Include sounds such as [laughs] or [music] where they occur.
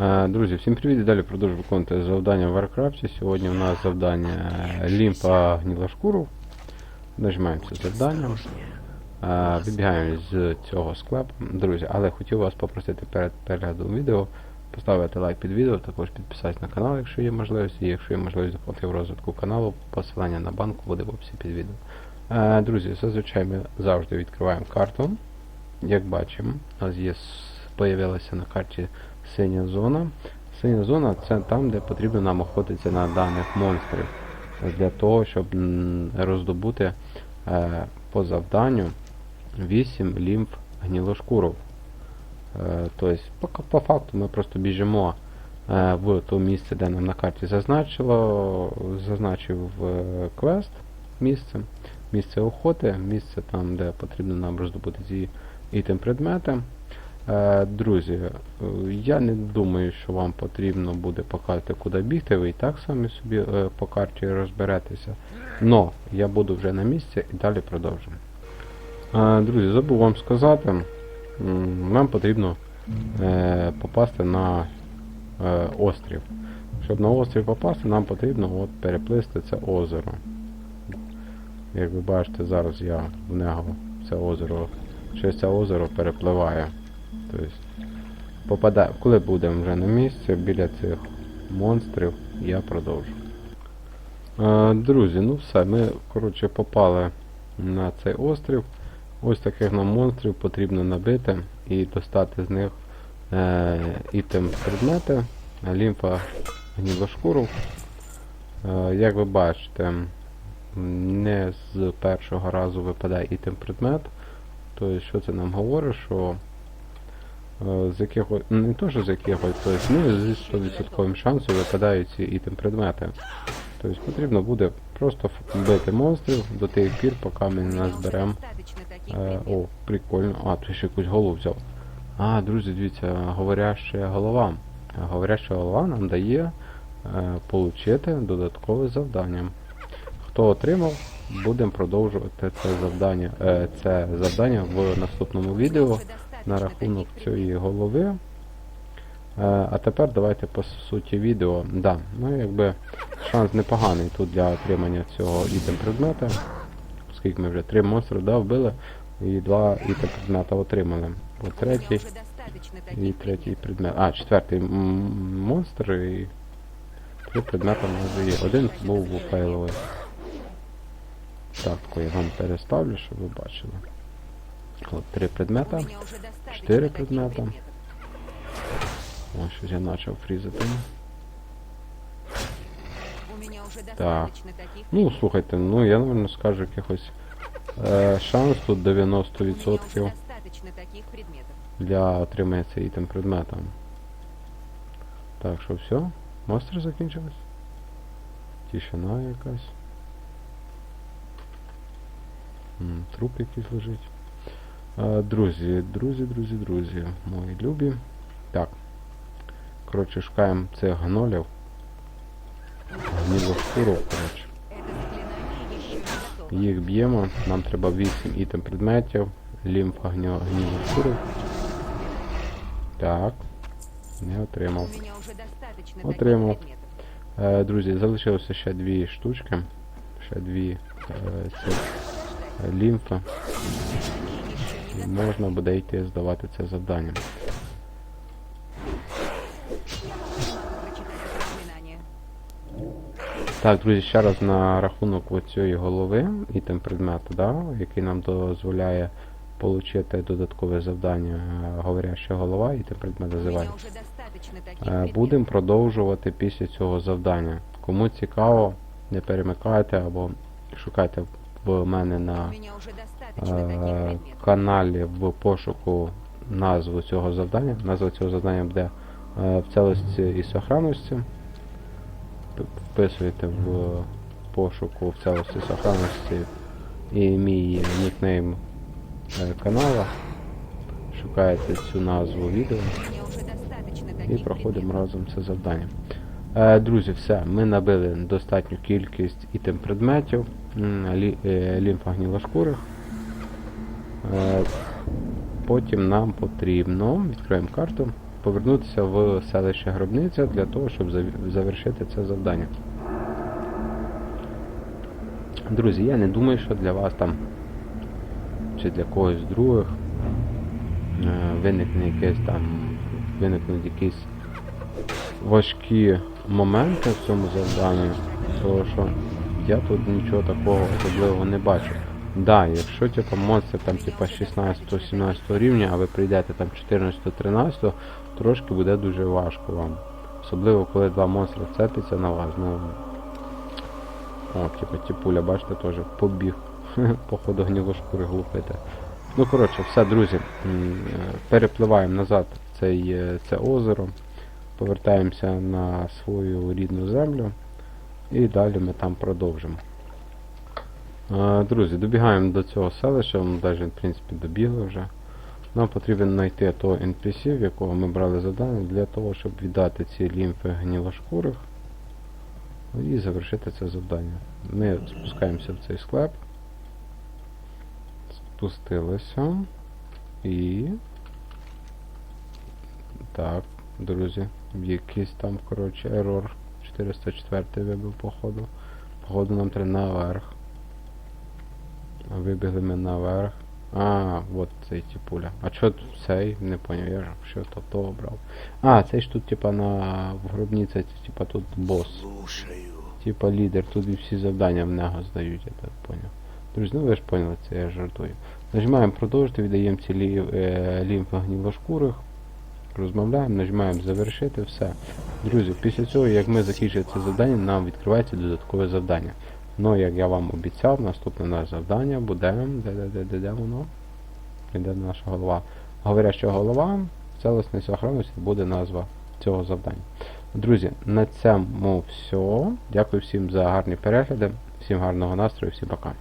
Е, Друзі, всім привіт! Далі продовжую виконувати завдання в Варкрафті. Сьогодні у нас завдання лімпа гніла шкуру. Нажимаємо це завдання. Е, Вибігаємо з цього склепу. Друзі, але хотів вас попросити перед переглядом відео поставити лайк під відео, також підписатися на канал, якщо є можливість, і якщо є можливість допомогти в розвитку каналу, посилання на банку буде в описі під відео. Е, Друзі, зазвичай ми завжди відкриваємо карту. Як бачимо, у нас є появилася на карті синя зона. Синя зона це там, де потрібно нам охотитися на даних монстрів. Для того, щоб роздобути е, по завданню 8 лімф гнілошкуров. Е, тобто, по, по факту ми просто біжимо е, в то місце, де нам на карті зазначило, зазначив квест місце, місце охоти, місце там, де потрібно нам роздобути ці ітем предмети. Е, Друзі, е, я не думаю, що вам потрібно буде показати, куди бігти, ви і так самі собі е, по карті розберетеся. Но я буду вже на місці і далі продовжимо. Е, Друзі, забув вам сказати, нам потрібно е, попасти на е, острів. Щоб на острів попасти, нам потрібно от переплисти це озеро. Як ви бачите, зараз я в нього це озеро, через це озеро перепливаю. Тобто, попадає, коли будемо вже на місці біля цих монстрів, я продовжу. Е, друзі, ну все, ми коротше попали на цей острів. Ось таких нам монстрів потрібно набити і достати з них е, ітем предмети, лімфа гнілошкуру. Е, як ви бачите, не з першого разу випадає ітем предмет. Тобто, що це нам говорить, що з якихось, ну, не то, що з якихось, тобто, ну, зі 100% шансом випадають ці ітем предмети. Тобто потрібно буде просто бити монстрів до тих пір, поки ми не назберемо. Е, о, прикольно. А, ти ще якусь голову взяв. А, друзі, дивіться, говоряща голова. Е, Говоряща голова нам дає е, получити додаткове завдання. Хто отримав, будемо продовжувати це завдання, е, це завдання в наступному відео на рахунок цієї голови. Е, А тепер давайте по суті відео. Да, ну якби шанс непоганий тут для отримання цього ітем предмета. Оскільки ми вже три монстри да, вбили і два ітем предмета отримали. От третій і третій предмет. А, четвертий монстр і три предмета нас є. Один був фейловий. Так, я вам переставлю, щоб ви бачили. От три предмета. Четыре предмета. Ось щось я почав фрізати. Так. Ну, слухайте, ну я напевно скажу якихось е, шанс тут 90% для отримання цей ітем предмета. Так, що все? Монстр закінчились? Тишина якась. М, труп якийсь лежить. Е, друзі, друзі, друзі, друзі, мої любі. Так. Коротше, шукаємо цих гнолів. Гнілу шкуру, коротше. Їх б'ємо. Нам треба 8 ітем предметів. Лімфа гнілу шкуру. Так. Не отримав. Отримав. Е, друзі, залишилося ще дві штучки. Ще дві е, е, лімфи. Можна буде йти здавати це завдання. Так, друзі, ще раз на рахунок цієї голови і тим предмету, да, який нам дозволяє отримати додаткове завдання говоряща голова і тим предмет називає. Е, Будемо продовжувати після цього завдання. Кому цікаво, не перемикайте або шукайте в мене на е, каналі в пошуку назву цього завдання. Назва цього завдання буде е, в цілості і сохранності. Вписуєте в пошуку в цілості і сохранності і мій нікнейм е, канала. Шукаєте цю назву відео і проходимо разом це завдання. Е, друзі, все, ми набили достатню кількість ітем предметів, м, потім нам потрібно, відкриємо карту, повернутися в селище Гробниця для того, щоб завершити це завдання. Друзі, я не думаю, що для вас там чи для когось других е, виникне якесь там виникнуть якісь важкі моменти в цьому завданні, тому що я тут нічого такого особливого не бачу. Да, якщо типа монстр там типа 16-17 рівня, а ви прийдете там 14-13, трошки буде дуже важко вам. Особливо коли два монстри вцепляться на вас. Ну, о, типа тіпуля, бачите, теж побіг. [laughs] Походу гнілошкури глупити. Ну, коротше, все, друзі. е, Перепливаємо назад цей, це озеро. Повертаємося на свою рідну землю. І далі ми там продовжимо. Е, Друзі, добігаємо до цього селища, ми навіть, в принципі, добігли вже. Нам потрібно знайти того NPC, в якого ми брали завдання, для того, щоб віддати ці лімфи гнілошкурих і завершити це завдання. Ми спускаємося в цей склеп. Спустилися. І. Так, друзі, якийсь там, коротше, ерор. 404 вибив, походу. Походу нам треба наверх. Вибігли ми наверх. А, от цей типуля. А чо тут цей? Не поняв, я ж що то того брав. А, цей ж тут типа на в гробниці, це, типа тут бос. Слушаю. Типа лідер, тут і всі завдання в нього здають, я так поняв. Друзі, ну ви ж поняли, це я жартую. Нажимаємо продовжити, віддаємо ці лі, е, гнілошкурих. Розмовляємо, нажимаємо завершити, все. Друзі, після цього, як ми закінчили це завдання, нам відкривається додаткове завдання. Ну, як я вам обіцяв, наступне наше завдання буде. Де, де, де, де, де воно? Де наша голова? Говоряща голова, цілісність охоронності буде назва цього завдання. Друзі, на цьому все. Дякую всім за гарні перегляди, всім гарного настрою, всім пока.